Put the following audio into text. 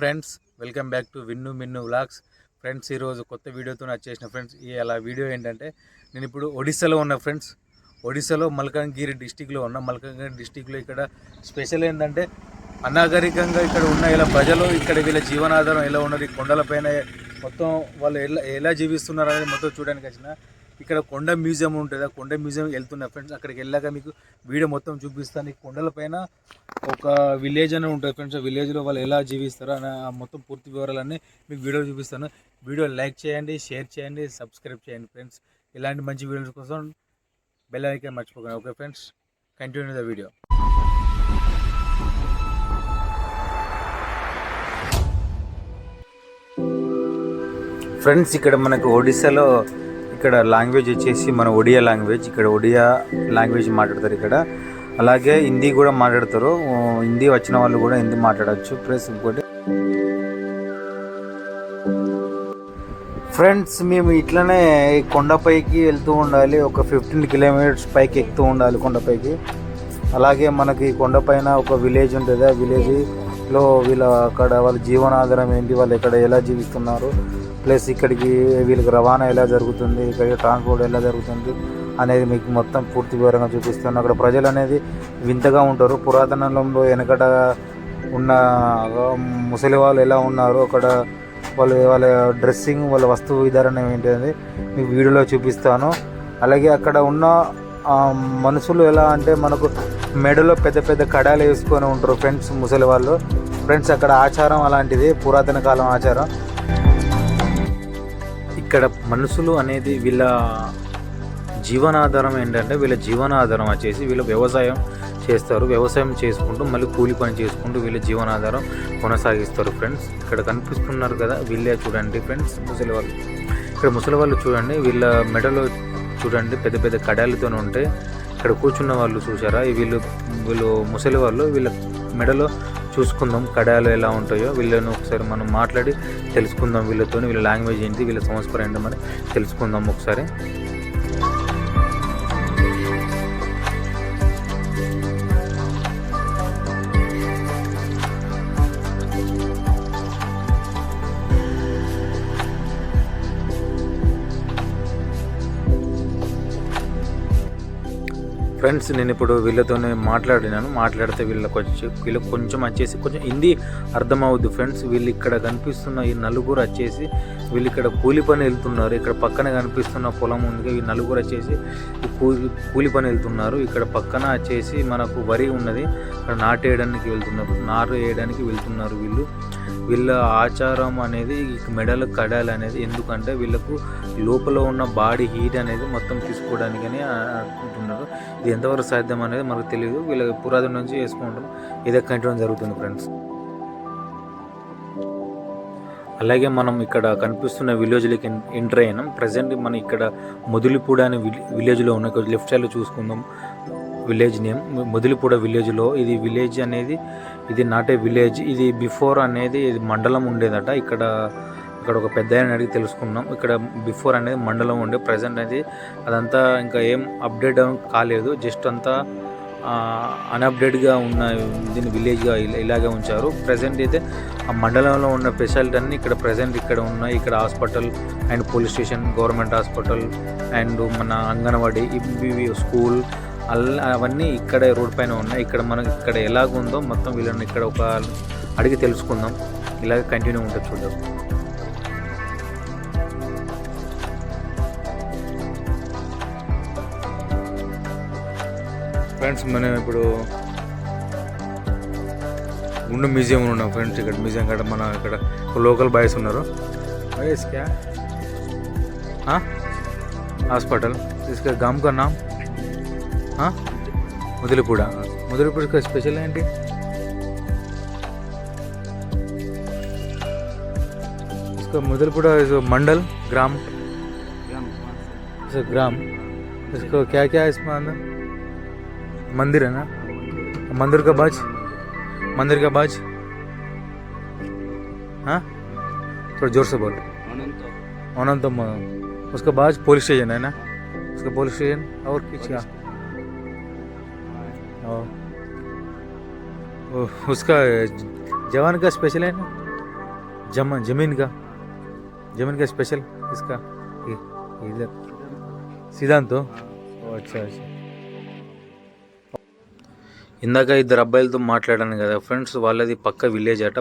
Friends welcome back to Vinnu Minnu vlogs. Friends ఈరోజు కొత్త వీడియోతో వచ్చేసిన ఫ్రెండ్స్ ఈ అలా వీడియో ఏంటంటే నేను ఇప్పుడు ఒడిస్సాలో ఉన్న ఫ్రెండ్స్ ఒడిస్సాలో మల్కాంగిరి డిస్టిక్లో ఉన్న మల్కాంగిరి డిస్టిక్లో ఇక్కడ స్పెషల్ ఏంటంటే అనాగరికంగా ఇక్కడ ఉన్న ఇలా ప్రజలు ఇక్కడ వీళ్ళ జీవనాధారం ఎలా ఉన్నది ఈ కొండలపైన మొత్తం వాళ్ళు ఎలా ఎలా జీవిస్తున్నారు అనేది మొత్తం చూడడానికి వచ్చిన ఇక్కడ కొండ మ్యూజియం ఉంటుంది. ఆ కొండ మ్యూజియం వెళ్తున్నా ఫ్రెండ్స్. అక్కడికి వెళ్ళాక మీకు వీడియో మొత్తం చూపిస్తాను. ఈ కొండలపైన ఒక విలేజ్ అని ఉంటుంది ఫ్రెండ్స్. ఆ విలేజ్లో వాళ్ళు ఎలా జీవిస్తారో అని ఆ మొత్తం పూర్తి వివరాలన్నీ మీకు వీడియో చూపిస్తాను. వీడియో లైక్ చేయండి షేర్ చేయండి సబ్స్క్రైబ్ చేయండి ఫ్రెండ్స్. ఇలాంటి మంచి వీడియోస్ కోసం బెల్ ఐకాన్ మర్చిపోకండి. Okay friends continue the video. Friends ఇక్కడ మనకు ఒడిస్సాలో ఇక్కడ లాంగ్వేజ్ వచ్చేసి మన ఒడియా లాంగ్వేజ్ ఇక్కడ ఒడియా లాంగ్వేజ్ మాట్లాడతారు ఇక్కడ. అలాగే హిందీ కూడా మాట్లాడతారు. హిందీ వచ్చిన వాళ్ళు కూడా హిందీ మాట్లాడచ్చు. ప్లస్ ఇంకోటి. ఫ్రెండ్స్ మేము ఇట్లనే కొండపైకి వెళ్తూ ఉండాలి. ఒక ఫిఫ్టీన్ కిలోమీటర్స్ పైకి ఎక్కుతూ ఉండాలి కొండపైకి. అలాగే మనకి కొండపైన ఒక విలేజ్ ఉంటుంది. ఆ విలేజ్లో వీళ్ళ అక్కడ వాళ్ళ జీవనాధారం ఏంటి? వాళ్ళు ఎక్కడ ఎలా జీవిస్తున్నారు? ప్లస్ ఇక్కడికి వీళ్ళకి రవాణా ఎలా జరుగుతుంది ఇక్కడికి ట్రాన్స్పోర్ట్ ఎలా జరుగుతుంది అనేది మీకు మొత్తం పూర్తి వివరంగా చూపిస్తాను. అక్కడ ప్రజలు అనేది వింతగా ఉంటారు. పురాతనంలో వెనకట ఉన్న ముసలి వాళ్ళు ఎలా ఉన్నారు అక్కడ వాళ్ళ వాళ్ళ డ్రెస్సింగ్ వాళ్ళ వస్తువు విధానం ఏంటి మీకు వీడియోలో చూపిస్తాను. అలాగే అక్కడ ఉన్న మనుషులు ఎలా అంటే మనకు మెడలో పెద్ద పెద్ద కడాలు వేసుకొని ఉంటారు. ఫ్రెండ్స్ ముసలి వాళ్ళు. ఫ్రెండ్స్ అక్కడ ఆచారం అలాంటిది పురాతన కాలం ఆచారం. ఇక్కడ మనుషులు అనేది వీళ్ళ జీవనాధారం ఏంటంటే వీళ్ళ జీవనాధారం వచ్చేసి వీళ్ళు వ్యవసాయం చేస్తారు. వ్యవసాయం చేసుకుంటూ మళ్ళీ కూలి పని చేసుకుంటూ వీళ్ళ జీవనాధారం కొనసాగిస్తారు ఫ్రెండ్స్. ఇక్కడ కనిపిస్తున్నారు కదా వీళ్ళే చూడండి ఫ్రెండ్స్ ముసలి వాళ్ళు ఇక్కడ ముసలి వాళ్ళు చూడండి వీళ్ళ మెడలో చూడండి పెద్ద పెద్ద కడాలతో ఉంటాయి. ఇక్కడ కూర్చున్న వాళ్ళు చూసారా? వీళ్ళు వీళ్ళు ముసలి వాళ్ళు వీళ్ళ మెడలో చూసుకుందాం కడాయాలు ఎలా ఉంటాయో. వీళ్ళను ఒకసారి మనం మాట్లాడి తెలుసుకుందాం వీళ్ళతో వీళ్ళ లాంగ్వేజ్ ఏంటి వీళ్ళ సంస్కారం ఏంటో తెలుసుకుందాం ఒకసారి. ఫ్రెండ్స్ నేను ఇప్పుడు వీళ్ళతోనే మాట్లాడినాను. మాట్లాడితే వీళ్ళకి వచ్చి వీళ్ళకి కొంచెం వచ్చేసి కొంచెం హిందీ అర్థమవుద్ది ఫ్రెండ్స్. వీళ్ళు ఇక్కడ కనిపిస్తున్న ఈ నలుగురు వచ్చేసి వీళ్ళు ఇక్కడ కూలి పని వెళ్తున్నారు. ఇక్కడ పక్కన కనిపిస్తున్న పొలం ఉంది ఈ నలుగురు వచ్చేసి కూలి కూలి పని వెళ్తున్నారు. ఇక్కడ పక్కన వచ్చేసి మనకు వరి ఉన్నది. అక్కడ నాటేయడానికి వెళ్తున్నారు. నారు వేయడానికి వెళ్తున్నారు వీళ్ళు. వీళ్ళ ఆచారం అనేది మెడలు కడాలి అనేది. ఎందుకంటే వీళ్ళకు లోపల ఉన్న బాడీ హీట్ అనేది మొత్తం తీసుకోవడానికని చేసుకుంటున్నారు. ఇది ఎంతవరకు సాధ్యం అనేది మనకు తెలియదు వీళ్ళ పురాతన నుంచి వేసుకుంటాం. ఇదే కంటిన్యూ జరుగుతుంది ఫ్రెండ్స్. అలాగే మనం ఇక్కడ కనిపిస్తున్న విలేజ్లోకి ఎంటర్ అయినాం. ప్రజెంట్ మనం ఇక్కడ మొదలిపూడ అనే విల్- విలేజ్లో ఉన్న లెఫ్ట్ సైడ్లో చూసుకుందాం. Village name. మొదలిపూడ విలేజ్లో ఇది విలేజ్ అనేది ఇది నాటే విలేజ్. ఇది బిఫోర్ అనేది ఇది మండలం ఉండేదట. ఇక్కడ ఇక్కడ ఒక పెద్ద ఆయన అడిగి తెలుసుకున్నాం. ఇక్కడ బిఫోర్ అనేది మండలం ఉండే ప్రజెంట్ అనేది అదంతా ఇంకా ఏం అప్డేట్ కాలేదు. జస్ట్ అంతా అన్అప్డేట్గా ఉన్న దీన్ని విలేజ్గా ఇలాగే ఉంచారు. ప్రజెంట్ అయితే ఆ మండలంలో ఉన్న స్పెషాలిటీ అన్ని ఇక్కడ ప్రజెంట్ ఇక్కడ ఉన్నాయి. ఇక్కడ hospital and police station government hospital and మన అంగన్వాడీ ఇవి స్కూల్ అవన్నీ ఇక్కడే రోడ్ పైన ఉన్నాయి. ఇక్కడ మనకి ఇక్కడ ఎలాగుందో మొత్తం వీళ్ళని ఇక్కడ ఒక అడిగి తెలుసుకుందాం. ఇలాగ కంటిన్యూ ఉంటుంది చూద్దాం. ఫ్రెండ్స్ మనం ఇప్పుడు గుండు మ్యూజియం ఉన్నాం ఫ్రెండ్స్ ఇక్కడ మ్యూజియం కాడ మన ఇక్కడ లోకల్ బాయ్స్ ఉన్నారు బాయ్స్ క్యా హాస్పిటల్ इसका गांव का नाम हाँ मुदलीपुड़ा मुदलीपुर का स्पेशल ఏంటి इसका मुदलपुरा इज मंडल ग्राम इसे ग्राम इसको क्या क्या है इसमें अंदर मंदिर है ना? मंदिर का बज? मंदिर का बज? हाँ? थोड़ा ज़ोर से बोल। अनंत उसका बाज पुलिस स्टेशन है ना? उसका पुलिस स्टेशन और क्या? उसका जवान का स्पेशल है ना? जम ज़मीन का। ज़मीन का स्पेशल इसका। इधर। सिद्धांत हो? अच्छा अच्छा। ఇందాక ఇద్దరు అబ్బాయిలతో మాట్లాడాను కదా ఫ్రెండ్స్ వాళ్ళది పక్క విలేజ్ అట.